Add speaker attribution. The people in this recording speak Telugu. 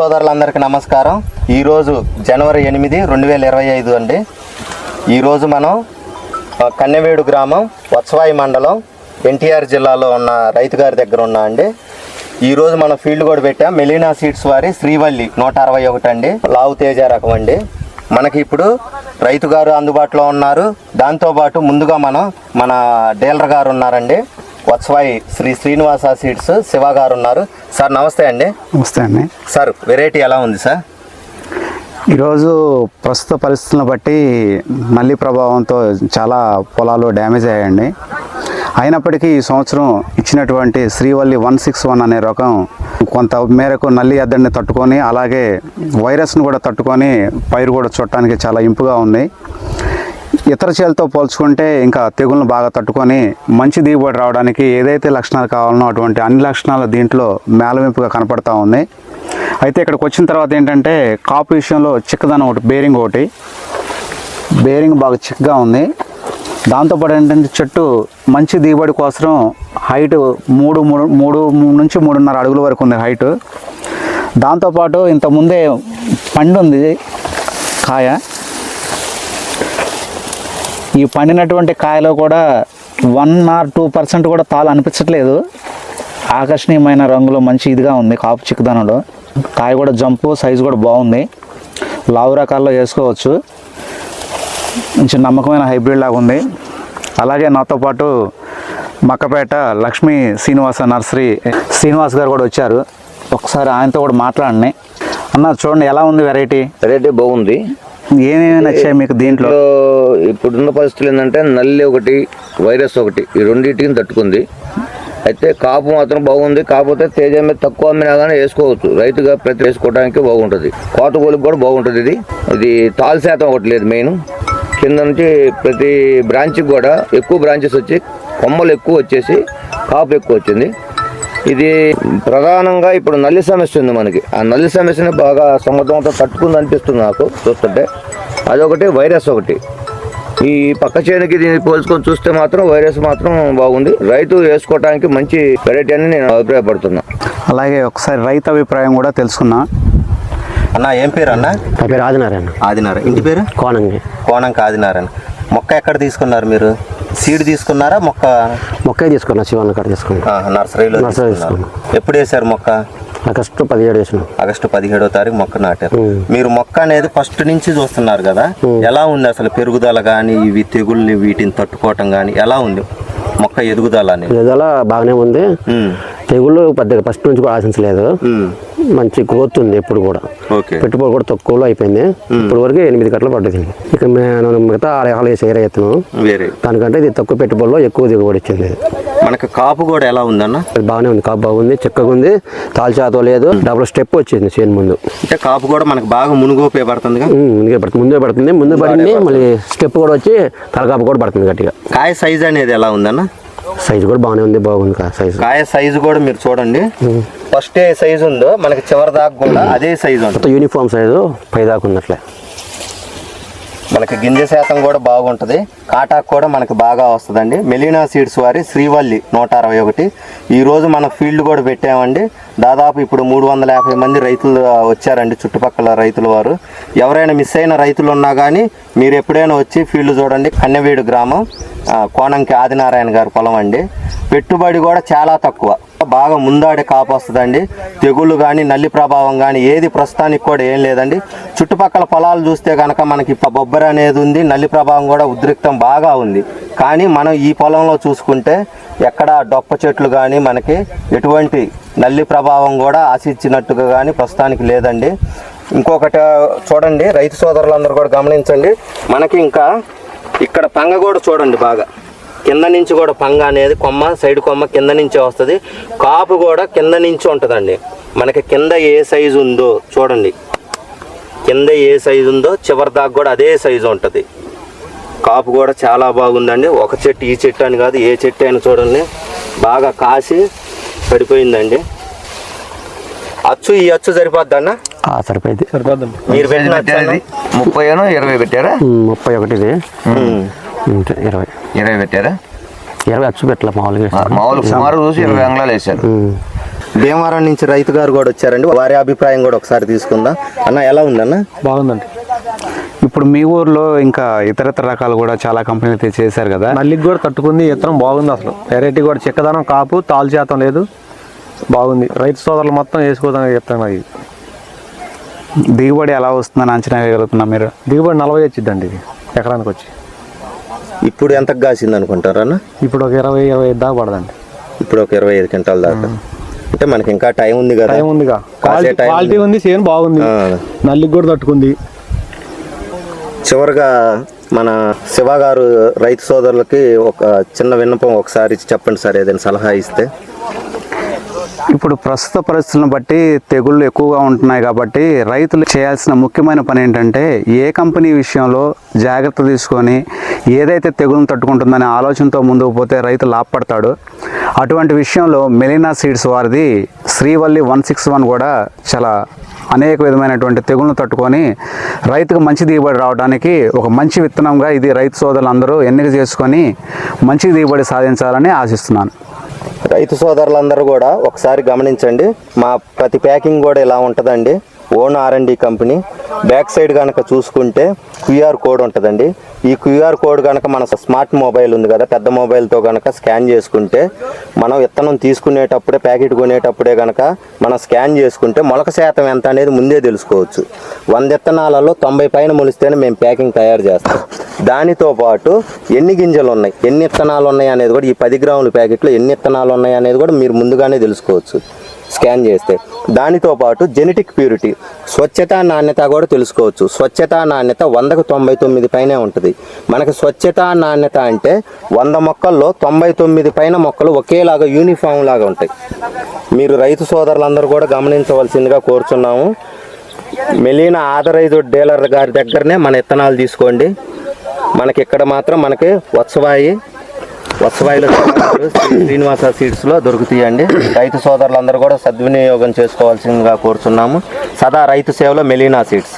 Speaker 1: సోదరులందరికీ నమస్కారం. ఈరోజు జనవరి ఎనిమిది రెండు వేల ఇరవై ఐదు అండి. ఈరోజు మనం కన్నెవేడు గ్రామం వత్సవాయి మండలం ఎన్టీఆర్ జిల్లాలో ఉన్న రైతు గారి దగ్గర ఉన్నా అండి. ఈరోజు మనం ఫీల్డ్ కూడా పెట్టాం. మెలీనా సీడ్స్ వారి శ్రీవల్లి నూట అరవై ఒకటి అండి. లావు తేజ రకం అండి. మనకి ఇప్పుడు రైతు గారు అందుబాటులో ఉన్నారు. దాంతోపాటు ముందుగా మనం మన డీలర్ గారు ఉన్నారండి. వత్సవాయి శ్రీ శ్రీనివాస సీడ్స్ శివ గారు ఉన్నారు సార్ నమస్తే అండి.
Speaker 2: నమస్తే అండి.
Speaker 1: సార్ వెరైటీ ఎలా ఉంది సార్?
Speaker 2: ఈరోజు ప్రస్తుత పరిస్థితులను బట్టి నల్లి ప్రభావంతో చాలా పొలాలు డ్యామేజ్ అయ్యాయండి. అయినప్పటికీ ఈ సంవత్సరం ఇచ్చినటువంటి శ్రీవల్లి వన్ సిక్స్ వన్ అనే రకం కొంత మేరకు నల్లి ఎద్దడిని తట్టుకొని అలాగే వైరస్ను కూడా తట్టుకొని పైరు కూడా చుట్టానికి చాలా ఇంపుగా ఉంది. ఇతర చేలతో పోల్చుకుంటే ఇంకా తెగులను బాగా తట్టుకొని మంచి దిగుబడి రావడానికి ఏదైతే లక్షణాలు కావాలనో అటువంటి అన్ని లక్షణాలు దీంట్లో మేలవింపుగా కనపడతా ఉంది. అయితే ఇక్కడికి వచ్చిన తర్వాత ఏంటంటే కాపు విషయంలో చిక్కదనం ఒకటి బేరింగ్ ఒకటి. బేరింగ్ బాగా చిక్కగా ఉంది. దాంతోపాటు ఏంటంటే చెట్టు మంచి దిగుబడి కోసం హైట్ మూడు మూడు మూడు నుంచి మూడున్నర అడుగుల వరకు ఉంది హైట్. దాంతోపాటు ఇంత ముందే పండు ఉంది కాయ. ఈ పండినటువంటి కాయలో కూడా వన్ ఆర్ టూ పర్సెంట్ కూడా తాలు అనిపించట్లేదు. ఆకర్షణీయమైన రంగులో మంచి ఇదిగా ఉంది కాపు చిక్కుదనంలో. కాయ కూడా జంపు సైజు కూడా బాగుంది. లావు రకాల్లో వేసుకోవచ్చు. మంచి నమ్మకమైన హైబ్రిడ్ లాగా ఉంది. అలాగే నాతో పాటు మక్కపేట లక్ష్మీ శ్రీనివాస నర్సరీ శ్రీనివాస్ గారు కూడా వచ్చారు. ఒకసారి ఆయనతో కూడా మాట్లాడండి. అన్న చూడండి ఎలా ఉంది వెరైటీ
Speaker 3: వెరైటీ బాగుంది.
Speaker 2: ఏమేమి నచ్చాయి మీకు దీంట్లో?
Speaker 3: ఇప్పుడున్న పరిస్థితులు ఏంటంటే నల్లి ఒకటి వైరస్ ఒకటి ఈ రెండింటికి తట్టుకుంది. అయితే కాపు మాత్రం బాగుంది. కాకపోతే తేజ మీద తక్కువ అమ్మినా కానీ వేసుకోవచ్చు. రైతుగా ప్రతి వేసుకోవడానికి బాగుంటుంది. కోతగోలుకి కూడా బాగుంటుంది ఇది. ఇది తాల్ శాతం ఒకటి లేదు మెయిన్. కింద నుంచి ప్రతి బ్రాంచ్కి కూడా ఎక్కువ బ్రాంచెస్ వచ్చి కొమ్మలు ఎక్కువ వచ్చేసి కాపు ఎక్కువ వచ్చింది. ఇది ప్రధానంగా ఇప్పుడు నల్లి సమస్య ఉంది మనకి. ఆ నల్లి సమస్యని బాగా సమ్మతంతో తట్టుకుంది అనిపిస్తుంది నాకు చూస్తుంటే. అదొకటి వైరస్ ఒకటి. ఈ పక్క చేనుకి దీన్ని పోల్చుకొని చూస్తే మాత్రం వైరస్ మాత్రం బాగుంది. రైతు వేసుకోవడానికి మంచి వెరైటీ అని నేను అభిప్రాయపడుతున్నా.
Speaker 2: అలాగే ఒకసారి రైతు అభిప్రాయం కూడా తెలుసుకున్నా.
Speaker 1: అన్న ఏం పేరు అన్న?
Speaker 4: నా పేరు ఆదినారాయణ.
Speaker 1: ఆదినార ఇంటి పేరు?
Speaker 4: కోనంగి.
Speaker 1: కోణం ఆదినారాయణ. మొక్క ఎక్కడ తీసుకున్నారు మీరు? సీడ్ తీసుకున్నారా? మొక్క?
Speaker 4: మొక్కే తీసుకున్నా శివన్న కాడ తీసుకున్నా.
Speaker 1: నర్సరీలో
Speaker 4: నర్సరీ.
Speaker 1: ఎప్పుడు వేశారు మొక్క?
Speaker 4: ఆగస్టు పదిహేడు వేసిన.
Speaker 1: ఆగస్టు పదిహేడో తారీఖు మొక్క నాటారు. మీరు మొక్క అనేది ఫస్ట్ నుంచి చూస్తున్నారు కదా? ఎలా ఉంది అసలు పెరుగుదల కానీ ఇవి తెగుల్ని వీటిని తట్టుకోవటం కానీ ఎలా ఉంది మొక్క ఎదుగుదల అనేది?
Speaker 4: ఎదుల బాగానే ఉంది. తెగుళ్ళు పెద్దగా ఫస్ట్ నుంచి కూడా ఆశించలేదు.
Speaker 1: ఉమ్,
Speaker 4: మంచి గ్రోత్ ఉంది ఎప్పుడు కూడా. పెట్టుబడి కూడా తక్కువలో అయిపోయింది. ఇప్పుడు వరకు ఎనిమిది గంటలు పడ్డది ఇక నేను మిగతా ఎగర ఎత్తును.
Speaker 1: వేరే.
Speaker 4: దానికంటే ఇది తక్కువ పెట్టుబడిలో ఎక్కువ దిగుబడి ఇచ్చింది
Speaker 1: మనకి కాపు కూడా ఎలా ఉందన్న?
Speaker 4: బాగానే ఉంది. కాపు బాగుంది చిక్కగా ఉంది. తాల్చాతో లేదు. డబుల్ స్టెప్ వచ్చింది చేను ముందు.
Speaker 1: అంటే కాపు కూడా మనకు బాగా మునుగు ఉపయోగపడుతుందిగా
Speaker 4: ఉమ్, ముందుగా పడుతుంది. ముందే పడుతుంది. ముందు పడింది మళ్ళీ స్టెప్ కూడా వచ్చి తలకాపు కూడా పడుతుంది గట్టిగా.
Speaker 1: కాయ సైజ్ అనేది ఎలా ఉందన్న?
Speaker 4: సైజు కూడా బాగానే ఉంది బాగుంది కా సైజు.
Speaker 1: కాయ సైజు కూడా మీరు చూడండి. ఫస్ట్ ఏ సైజు ఉందో మనకి చివరి దాకా కూడా అదే సైజు ఉంటుంది.
Speaker 4: మొత్తం యూనిఫామ్ సైజు పైదాకా ఉంది అట్లే
Speaker 1: మనకి గింజ శాతం కూడా బాగుంటుంది. కాటాకు కూడా మనకి బాగా వస్తుందండి. మెలీనా సీడ్స్ వారి శ్రీవల్లి నూట అరవై ఒకటి. ఈరోజు మన ఫీల్డ్ కూడా పెట్టామండి. దాదాపు ఇప్పుడు మూడు వందల యాభై మంది రైతులు వచ్చారండి చుట్టుపక్కల రైతుల వారు. ఎవరైనా మిస్ అయిన రైతులు ఉన్నా కానీ మీరు ఎప్పుడైనా వచ్చి ఫీల్డ్ చూడండి కన్నెవీడు గ్రామం కోణంకి ఆదినారాయణ గారి పొలం అండి. పెట్టుబడి కూడా చాలా తక్కువ. బాగా ముందాడే కాపు వస్తుందండి. తెగుళ్ళు కానీ నల్లి ప్రభావం కానీ ఏది ప్రస్తుతానికి కూడా ఏం లేదండి. చుట్టుపక్కల పొలాలు చూస్తే కనుక మనకి బొబ్బరి అనేది ఉంది నల్లి ప్రభావం కూడా ఉద్రిక్తం బాగా ఉంది. కానీ మనం ఈ పొలంలో చూసుకుంటే ఎక్కడ డొప్ప చెట్లు కానీ మనకి ఎటువంటి నల్లి ప్రభావం కూడా ఆశించినట్టుగా కానీ ప్రస్తుతానికి లేదండి. ఇంకొకటి చూడండి రైతు సోదరులందరూ కూడా గమనించండి. మనకి ఇంకా ఇక్కడ పంగ కూడా చూడండి బాగా. కింద నుంచి కూడా పంగ అనేది కొమ్మ సైడ్ కొమ్మ కింద నుంచే వస్తుంది. కాపు కూడా కింద నుంచి ఉంటుందండి. మనకి కింద ఏ సైజు ఉందో చూడండి. కింద ఏ సైజు ఉందో చివరి దాకా కూడా అదే సైజు ఉంటుంది. కాపు కూడా చాలా బాగుందండి. ఒక చెట్టు ఈ చెట్టు అని కాదు ఏ చెట్టు అయినా చూడండి. బాగా కాసి పడిపోయిందండి. అచ్చు ఈ అచ్చు సరిపోద్ది
Speaker 4: సరిపోయింది.
Speaker 1: మీరు?
Speaker 3: ముప్పై ఇరవై పెట్టారా?
Speaker 4: ముప్పై. అంతే, ఇరవై.
Speaker 3: ఇరవై పెట్టారా?
Speaker 4: ఇరవై అచ్చు పెట్టలే మామూలుగా.
Speaker 3: ఆ, మామూలు సుమారు చూసి ఇరవై అంగళాలు వేశారు.
Speaker 1: భీమవరం నుంచి రైతు గారు కూడా వచ్చారండి. వారి అభిప్రాయం కూడా ఒకసారి తీసుకుందాం. అన్న ఎలా ఉందన్న?
Speaker 5: బాగుందండి.
Speaker 2: ఇప్పుడు మీ ఊర్లో ఇంకా ఇతరత్ర రకాలు కూడా చాలా కంపెనీలు అయితే చేశారు కదా?
Speaker 5: నల్లికి కూడా తట్టుకుంది. ఇత్తనం బాగుంది అసలు. వెరైటీ కూడా చిక్కదనం కాపు తాలు శాతం లేదు. బాగుంది. రైతు సోదరులు మొత్తం వేసుకోదానికి చెప్తాను ఇది
Speaker 2: దిగుబడి ఎలా వస్తుందని అంచనా వేయగలుగుతున్నా మీరు?
Speaker 5: దిగుబడి నలభై వచ్చిందండి ఇది ఎకరానికి వచ్చి
Speaker 1: ఇప్పుడు ఎంత కాసింది అనుకుంటారు అన్న?
Speaker 5: ఇప్పుడు ఒక ఇరవై ఇరవై ఐదు దాకా పడదండి.
Speaker 1: ఇప్పుడు ఒక ఇరవై ఐదు క్వింటాల దాకా. అంటే మనకి ఇంకా టైం ఉంది కదా.
Speaker 5: టైం ఉందిగా. క్వాలిటీ ఉంది. సేమ్ బాగుంది.
Speaker 1: ఆ.
Speaker 5: నల్లికి కూడా తట్టుకుంది.
Speaker 1: చివరిగా మన శివ గారు రైతు సోదరులకి ఒక చిన్న విన్నపం ఒకసారి చెప్పండి సార్ ఏదైనా సలహా ఇస్తే.
Speaker 2: ఇప్పుడు ప్రస్తుత పరిస్థితులను బట్టి తెగుళ్ళు ఎక్కువగా ఉంటున్నాయి కాబట్టి రైతులు చేయాల్సిన ముఖ్యమైన పని ఏంటంటే ఏ కంపెనీ విషయంలో జాగ్రత్త తీసుకొని ఏదైతే తెగులను తట్టుకుంటుందనే ఆలోచనతో ముందుకు పోతే రైతు లాభపడతాడు. అటువంటి విషయంలో మెలినా సీడ్స్ వారిది శ్రీవల్లి వన్ సిక్స్ వన్ కూడా చాలా అనేక విధమైనటువంటి తెగులను తట్టుకొని రైతుకు మంచి దిగుబడి రావడానికి ఒక మంచి విత్తనంగా ఇది రైతు సోదరులందరూ ఎన్నిక చేసుకొని మంచి దిగుబడి సాధించాలని ఆశిస్తున్నాను.
Speaker 1: రైతు సోదరులందరూ కూడా ఒకసారి గమనించండి. మా ప్రతి ప్యాకింగ్ కూడా ఇలా ఉంటుందండి. Own RMD company. Back side కనుక చూసుకుంటే క్యూఆర్ కోడ్ ఉంటుందండి. ఈ క్యూఆర్ కోడ్ కనుక మన స్మార్ట్ మొబైల్ ఉంది కదా పెద్ద మొబైల్తో కనుక స్కాన్ చేసుకుంటే మనం విత్తనం తీసుకునేటప్పుడే ప్యాకెట్ కొనేటప్పుడే కనుక మనం స్కాన్ చేసుకుంటే మొలక శాతం ఎంత అనేది ముందే తెలుసుకోవచ్చు. వంద విత్తనాలలో తొంభై పైన మొలిస్తేనే మేము ప్యాకింగ్ తయారు చేస్తాం. దానితో పాటు ఎన్ని గింజలు ఉన్నాయి ఎన్ని ఇత్తనాలు ఉన్నాయి అనేది కూడా ఈ పది గ్రాముల ప్యాకెట్లో ఎన్ని ఇత్తనాలు ఉన్నాయి అనేది కూడా మీరు ముందుగానే తెలుసుకోవచ్చు. స్కాన్ చేస్తే. దానితో పాటు జెనెటిక్ ప్యూరిటీ. స్వచ్ఛత నాణ్యత కూడా తెలుసుకోవచ్చు. స్వచ్ఛత నాణ్యత వందకు తొంభై తొమ్మిది పైనే ఉంటుంది. మనకి స్వచ్ఛత నాణ్యత అంటే వంద మొక్కల్లో తొంభై తొమ్మిది పైన మొక్కలు ఒకేలాగా యూనిఫామ్ లాగా ఉంటాయి. మీరు రైతు సోదరులందరూ కూడా గమనించవలసిందిగా కోరుచున్నాము. మెలీనా ఆథరైజ్డ్ డీలర్ గారి దగ్గరనే మన ఇత్తనాలు తీసుకోండి. మనకి ఇక్కడ మాత్రం మనకి వత్సవాయి వత్సవాయిలో శ్రీనివాస సీడ్స్లో దొరుకుతాయండి. రైతు సోదరులందరూ కూడా సద్వినియోగం చేసుకోవాల్సిందిగా కోరుచున్నాము. సదా రైతు సేవలో మెలీనా సీడ్స్.